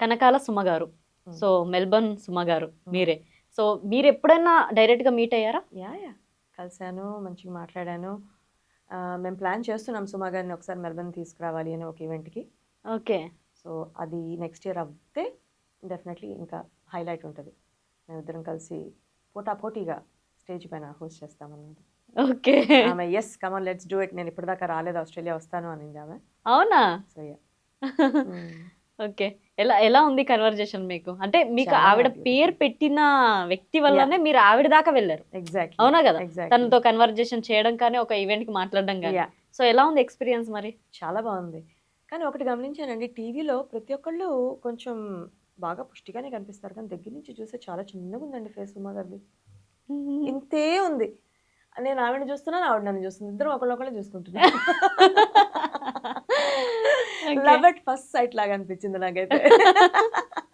కనకాల సుమ గారు Hmm. So Melbourne Suma గారు మీరే. సో మీరు ఎప్పుడైనా డైరెక్ట్గా మీట్ అయ్యారా? Yeah yeah. కలిశాను మంచిగా మాట్లాడాను. మేము ప్లాన్ చేస్తున్నాం సుమా గారిని ఒకసారి మెల్బర్న్ తీసుకురావాలి అని ఒక ఈవెంట్కి. ఓకే. సో అది నెక్స్ట్ ఇయర్ అవుతే డెఫినెట్లీ ఇంకా హైలైట్ ఉంటుంది. మేమిద్దరం కలిసి పోటా పోటీగా స్టేజ్ పైన హోస్ట్ చేస్తామన్నది ఓకే. ఆమె yes come on let's do it నేను ఇప్పటిదాకా రాలేదు ఆస్ట్రేలియా వస్తాను అనింది ఆమె. అవునా? So yeah. ఓకే. ఎలా ఎలా ఉంది కన్వర్జేషన్ మీకు? అంటే మీకు ఆవిడ. పేరు పెట్టిన వ్యక్తి వల్లనే మీరు ఆవిడ దాకా వెళ్ళారు. ఎగ్జాక్ట్లీ అవునా కదా? తనతో కన్వర్జేషన్ చేయడం కానీ ఒక ఈవెంట్కి మాట్లాడడం కానీ. సో ఎలా ఉంది ఎక్స్పీరియన్స్ మరి? చాలా బాగుంది. కానీ ఒకటి గమనించానండి టీవీలో ప్రతి ఒక్కళ్ళు కొంచెం బాగా పుష్టిగానే కనిపిస్తారు. కానీ దగ్గర నుంచి చూస్తే చాలా చిన్నగా ఉందండి ఫేస్ ఉమా గారిది. ఇంతే ఉంది. నేను ఆవిడ చూస్తున్నాను ఆవిడ నన్ను చూస్తుంది. ఇద్దరం ఒకళ్ళొకళ్ళు చూసుకుంటున్నాను. లవ్ అట్ ఫస్ట్ సైట్ లాగా అనిపించింది నాకైతే.